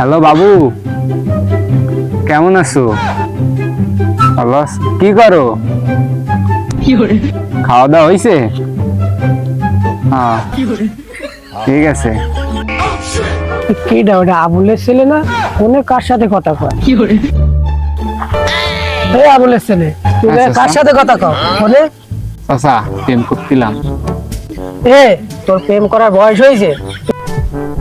Hello বাবু। কেমন আছো? ভালো কি করো? খাওয়া দাওয়া হয়েছে হ্যাঁ। ঠিক আছে। কিটা ওটা আবুলের ছেলে না? ফোনে কার সাথে কথা কয়? এই আবুলের ছেলে। তুই আচ্ছা, কার আচ্ছা। সাথে কথা কও? ফোনে? চাচা প্রেম করছিলাম। এ তোর প্রেম করার বয়স হয়েছে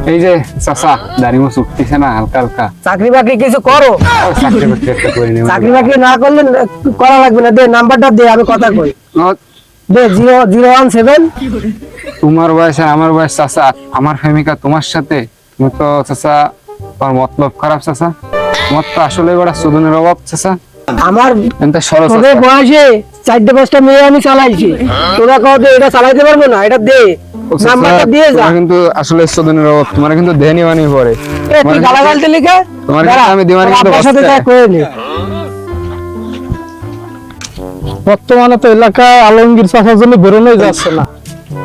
এই যে চাচা দাড়ি মুছ উঠতেছে না হালকা হালকা। চাকরি বাকরি কিছু করো। চাকরি বাকরি একটা করে নেব। চাকরি বাকরি না করলে করা লাগবে না। দে নাম্বারটা দে আমি কথা কই। দে জিরো জিরো ওয়ান সেভেন। তোমার বয়স আর আমার বয়স চাচা আমার প্রেমিকা তোমার সাথে। তুমি তো চাচা তোমার মতলব খারাপ চাচা। তোমার তো আসলে বড় সুদনের অভাব চাচা। আমার এটা সরো তোদের বয়সে চারটে পাঁচটা মেয়ে আমি চালাইছি। তোরা কও যে এটা চালাইতে পারব না এটা দে। নাম্বারটা দিয়ে যা। কিন্তু আসলে সুদনের অভাব তোমার কিন্তু দেহনি বানি পড়ে। এ তুই তোমার গালাগাল কিন্তু- দিলি কে তোমার আমি দিওয়ানি কিন্তু আব্বার সাথে বাচ্চা। দেখা করে বর্তমানে তো এলাকায় আলমগীর চাষার জন্য বেরোনোই যাচ্ছে না।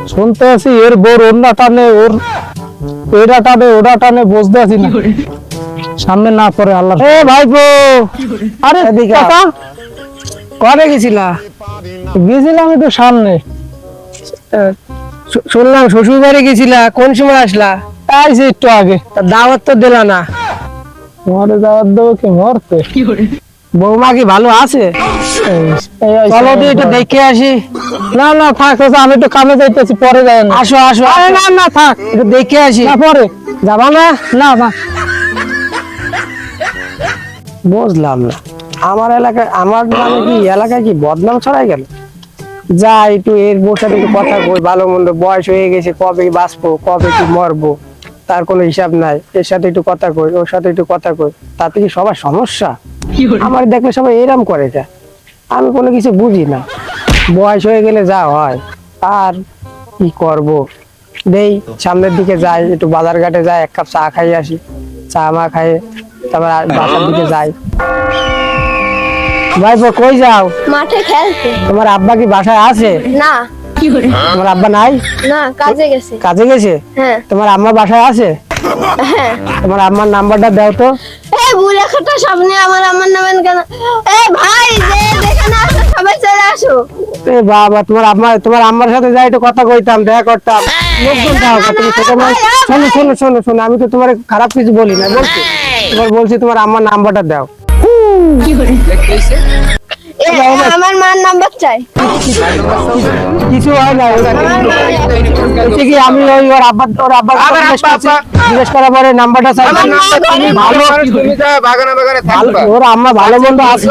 শুনতে আছি এর বোর ওর টানে ওর এটা টানে ওটা টানে বুঝতে আছি না। সামনে না পড়ে আল্লাহ। এ ভাইপো! আরে কাকা কবে গেছিলা? গেছিলাম একটু সামনে। শুনলাম শ্বশুর বাড়ি গেছিলা কোন সময় আসলা? আইছি একটু আগে দাওয়াত তো দিলা না। তোমারে দাওয়াত দেবো কি মরতে? বৌমা কি ভালো আছে? চলো একটু দেখে আসি। না না থাক আমি একটু কামে যাইতেছি পরে যাই আসো আসো। আরে না না থাক। একটু দেখে আসি। না পরে। যাবা না? না না। বুঝলাম না। আমার এলাকায় আমার নামে কি এলাকায় কি বদনাম ছড়াই গেল? যা একটু এর বউর সাথে একটু কথা কই ভালো মন্দ বয়স হয়ে গেছে কবে বাঁচবো কবে কি মরবো তার কোনো হিসাব নাই। এর সাথে একটু কথা কই ওর সাথে একটু কথা কই তাতে কি সবার সমস্যা? আমার দেখলে সবাই এরম করে যা আমি কোনো কিছু বুঝি না। বয়স হয়ে গেলে যা হয় আর কি করব? দেই সামনের দিকে যাই একটু বাজার ঘাটে যাই এক কাপ চা খাই আসি। চা মা খাই তারপর বাসার দিকে যাই। ভাইপো কই যাও? মাঠে খেলতে। তোমার আব্বা কি বাসায় আছে? না। তোমার আব্বা নাই? না কাজে গেছে। কাজে গেছে? হ্যাঁ। তোমার আম্মা বাসায় আছে? হ্যাঁ। তোমার আম্মার নাম্বারটা দাও তো। এই বুড়াখাটা সামনে আমার আমার নামেন কেন? এ ভাই যে যেখানে আসো সবাই চলে আসো। এ বাবা তোমার আম্মা তোমার আম্মার সাথে যাই একটু কথা কইতাম দেখা করতাম। লোকজন দাও তুমি ছোট মানুষ। শোনো শোনো শোনো শোনো আমি তো তোমার খারাপ কিছু বলি না বলছি। তোমার বলছি তোমার আম্মার নাম্বারটা দাও। আমার মার নাম্বার চাই। কিছু হয় না হচ্ছে কি আমি ওই ওর আব্বা ওর আব্বা জিজ্ঞেস করার পরে নাম্বারটা চাই। ভালো ভালো ওর আম্মা ভালো মন্দ আছে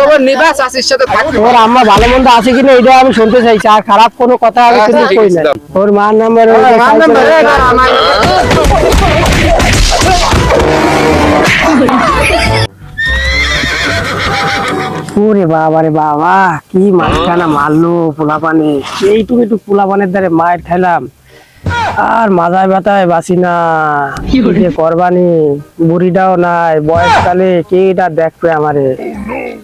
ওর আম্মা ভালো মন্দ আছে কিনা এটা আমি শুনতে চাইছি। আর খারাপ কোনো কথা আমি কিন্তু কই না। ওর মার নাম্বার ওরে বাবা রে বাবা কি মাঝখানা মারলো পোলাপানে? এইটুকু একটু পোলাপানের দ্বারে মায়ের খাইলাম আর মাথায় ব্যথায় বাসি না। কি করবানি? বুড়িটাও নাই বয়সকালে কে এটা দেখবে আমারে?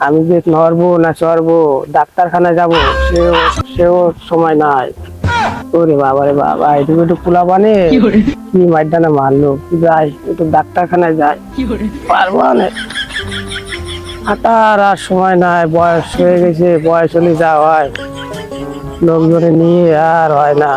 আমি যে নড়বো না চড়বো ডাক্তারখানা যাব সেও সেও সময় নাই। ওরে বাবা রে বাবা এটুকু একটু পোলাপানে? কি মাইরটা না মারলো? যাই একটু ডাক্তারখানায় যাই। পারব না। হাঁটার আর সময় নাই, বয়স হয়ে গেছে, বয়স হলে যা হয়। লোকজনে নিয়ে আর হয় না।